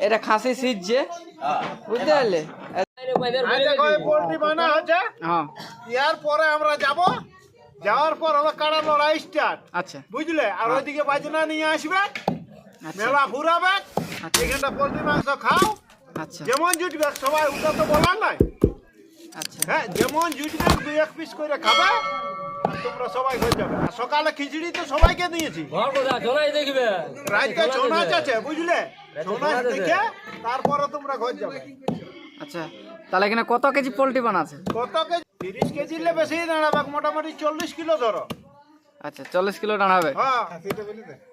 এটা খাসি সিজছে। বুঝতে পারলে? হচ্ছে হ্যাঁ। ইয়ার পরে আমরা যাব। যাওয়ার পর হবে কাড়া লড়াই স্টার্ট আচ্ছা। বুঝলে? আর ওইদিকে বাজনা নিয়ে আসবে। আচ্ছা। মেলা ঘুরাবে। এখানটা পোল্ট্রি মাংস খাও। আচ্ছা। যেমন জুটবে সবাই ওটা তো বলার নাই। আচ্ছা। হ্যাঁ যেমন জুটবে দুই এক পিস করে খাবে। তোমরা সবাই হয়ে যাবে। আর সকালে খিচুড়ি তো সবাইকে দিয়েছি। ঘর কোথা জোনাই দেখবে। রাতকে ছৌ আছে বুঝলে? দেখে তারপরে তোমরা ঘর যাবে। আচ্ছা তাহলে এখানে কত কেজি পোলট্রি বানাচ্ছে কত কেজি? তিরিশ কেজি নিলে বেশি দাঁড়াবে মোটামুটি চল্লিশ কিলো ধরো। আচ্ছা চল্লিশ কিলো দাঁড়াবে। হ্যাঁ।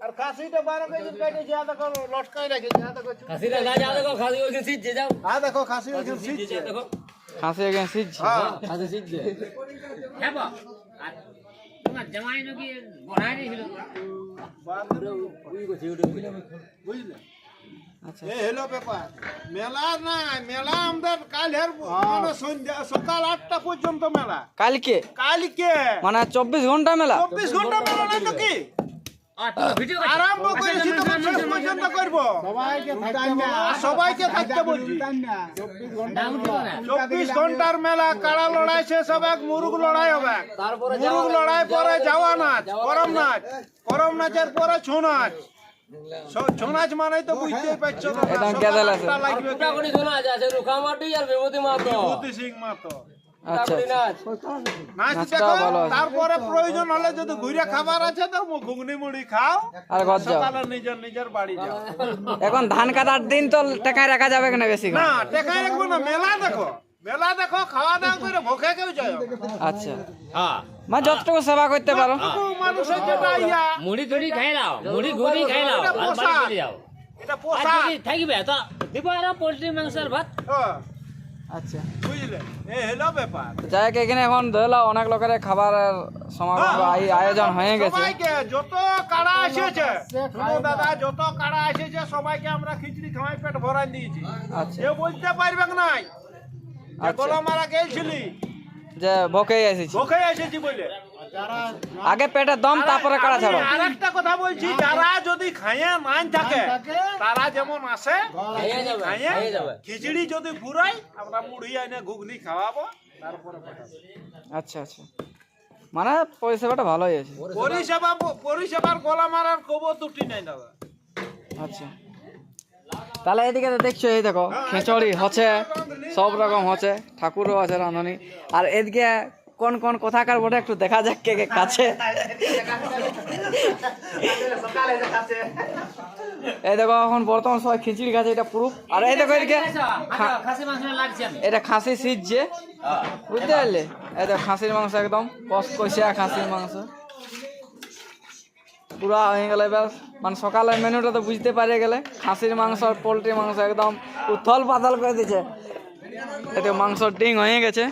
আর খাসিটা বারো কেজি কেটে যা দেখো লটকাই রেখেছি যা দেখো খাসিটা না যা দেখো খাসি ওইখানে সিজছে যাও। হ্যাঁ দেখো খাসি ওইখানে সিজছে। দেখো। খাসি সিজছে। হ্যাঁ সিজছে। হ্যাঁ তোমার জামাই নাকি বড়াই নিয়েছিল? বুঝলে? আচ্ছা। মেলা না মেলা আমাদের কাল হের মানে সন্ধ্যা সকাল আটটা পর্যন্ত মেলা। কালকে? কালকে। মানে চব্বিশ ঘণ্টা মেলা? চব্বিশ ঘণ্টা মেলা নাই তো কি? আরম্ভ করেছি তখন শেষ পর্যন্ত করব। সবাইকে থাকতে বলছি। চব্বিশ ঘণ্টার মেলা কাড়া লড়াই শেষ হবে মুরুগ লড়াই হবে। মুরুগ লড়াই পরে যাওয়া নাচ করম নাচ। করম নাচের পরে ছৌ নাচ। ছ- ছৌ নাচ মানেই তো বুঝতেই পারছ লাগবে বিভূতি সিং মাতো। আচ্ছা আছে। তারপরে প্রয়োজন হলে যদি ঘুরে খাবার আছে তো ঘুগনি মুড়ি খাও। আর ঘর যাও। নিজের নিজের বাড়ি যাও। এখন ধান কাটার দিন তো টাকায় রাখা যাবে কিনা বেশি না টেকাই রাখব না মেলা দেখো। মেলা দেখো খাওয়া দাওয়া করে ভোকে কেউ যায় আচ্ছা। হ্যাঁ। মানে যতটুকু সেবা করতে পারো। মানুষের যেটা ইয়া। মুড়ি টুড়ি খাই লাও মুড়ি ঘুড়ি খাই লাও আর বাড়ি চলে যাও। এটা আর থাকবে তো দিব আর পোল্ট্রি মাংসের ভাত। হ্যাঁ, আচ্ছা। বুঝলে? হলো ব্যাপার। যাই এখানে অনেক লোকের সমাগম আয়োজন হয়ে গেছে। সবাইকে যত কাড়া এসেছে দাদা যত কাড়া এসেছে সবাইকে আমরা খিচড়ি খাওয়াই পেট ভরাই দিয়েছি। আচ্ছা। বলতে নাই। আচ্ছা। গোলা মারা গেছিলি। যে এসেছি। এসেছি বলে। আগে পেটে দম তারপরে কাড়া ছাড়ো? কথা বলছি যারা যদি খাইয়ে নাই থাকে তারা যেমন আসে খাইয়ে খিচড়ি যদি ফুরাই আমরা মুড়ি আইনে ঘুগনি খাওয়াবো তারপরে আচ্ছা আচ্ছা। মানে পরিষেবাটা ভালোই আছে। পরিষেবা পরিষেবার গলা মারার কবর দুটি নাই দাদা। আচ্ছা। তাহলে এদিকে তো দেখছ এই দেখো খিচুড়ি হচ্ছে সব রকম হচ্ছে ঠাকুরও আছে রাঁধুনি। আর এদিকে কোন কোন কোথাকার বটে একটু দেখা যাক কে কে কাছে। এই দেখো এখন বর্তমান সবাই খিচুড়ি খাচ্ছে, এটা পুরুপ। আর এই দেখো এদিকে এটা খাসি সিজছে বুঝতে পারলে? এই দেখো খাসির মাংস একদম কষ কষিয়া খাসির মাংস। পুরা হয়ে গেলে এবার। মানে সকালের মেনুটা তো বুঝতে পারে গেলে। খাসির মাংস আর পোলট্রি মাংস একদম উথল পাতল করে দিচ্ছে এতে মাংস ডিং হয়ে গেছে।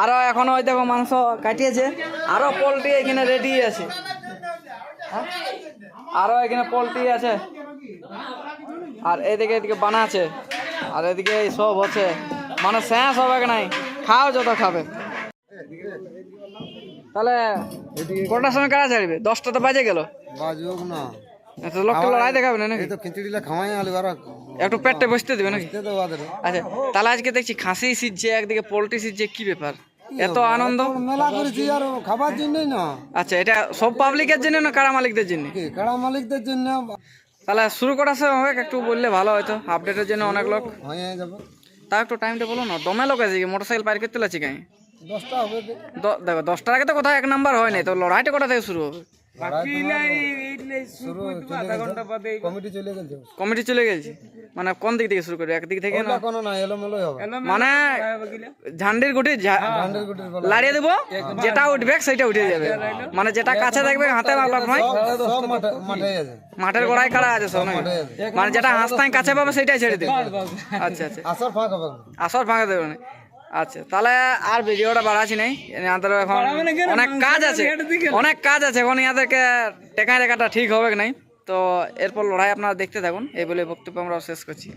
আরও এখনও ওই দেখো মাংস কাটিয়েছে। আরও পোলট্রি এখানে রেডি আছে? আরও এখানে পোলট্রি আছে। আর এদিকে এদিকে বানাচ্ছে আর এদিকে এই সব হচ্ছে। মানে শেষ হবে নাই? খাও যত খাবে। তাহলে কটার সময় কারা ছাড়বে? দশটা তো বাজে গেল। বাজুক না। লড়াই দেখাবে না নাকি? তো খিচুড়িলা খাওয়াই আলু একটু পেটটা বসতে দেবে নাকি? আচ্ছা তাহলে আজকে দেখছি খাসি সিজছে একদিকে পোলট্রি সিজছে কি ব্যাপার? এত আনন্দ? মেলা করেছি আর খাবার জন্যই না। আচ্ছা এটা সব পাবলিকের জন্য না কারা মালিকদের জন্য? কারা মালিকদের জন্য? তাহলে শুরু করার সময় হবে একটু বললে ভালো হয়তো। আপডেটের জন্য অনেক লোক। হয়ে যাবে। তা একটু টাইমটা বলো না দমে লোক আছে মোটর সাইকেল পার করতে লাগছে কাই? দশটা হবে। দেখো দশটার আগে তো কোথাও এক নাম্বার হয় নাই তো লড়াইটা কোথা থেকে শুরু হবে? কমিটি চলে গেছে। কমিটি চলে গেছে? মানে কোন দিক থেকে শুরু করবে? একদিক থেকে না? কোনো না এলোমেলোই হবে। মানে ঝান্ডির গুটি লাড়িয়ে দেবো? যেটা উঠবে সেটা উঠে যাবে। মানে যেটা কাছে থাকবে হাতে নয়। মাঠের গোড়ায় কাড়া আছে সব মানে যেটা হাসতায় কাছে পাবে সেটাই ছেড়ে দেবে। আচ্ছা আচ্ছা। আসার ফাঁক হবে আসর ফাঁকা দেবে না। আচ্ছা তাহলে আর ভিডিওটা বাড়াছি নাই। আমাদের এখন অনেক কাজ আছে অনেক কাজ আছে এখন ইয়াদেরকে টেকায় রেখাটা ঠিক হবে কি নাই? তো এরপর লড়াই আপনারা দেখতে থাকুন এই বলে বক্তব্য আমরা শেষ করছি।